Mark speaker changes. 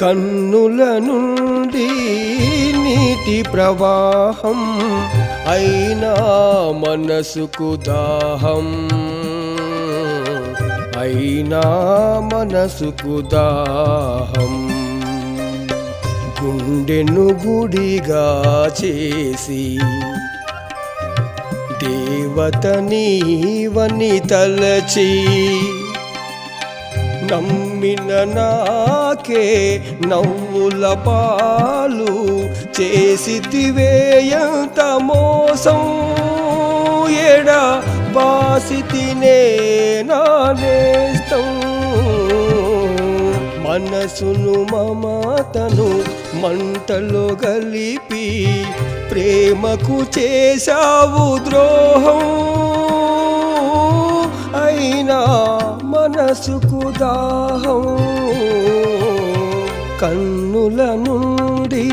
Speaker 1: కన్నుల నుండి నీటి ప్రవాహం అయినా మనసుకు దాహం. అయినా మనసుకు దాహం. గుండెను గుడిగా చేసి దేవత నీవని తలచి నమ్మిన నాకే నవ్వుల పాలు చేసితివేయంత మోసం. ఎడ బాసి తినే నానేస్తం మనసును మమతను మంటలో గలిపి ప్రేమకు చేశావు ద్రోహం. అయినా మనసుకు దాహం కన్నుల నుండి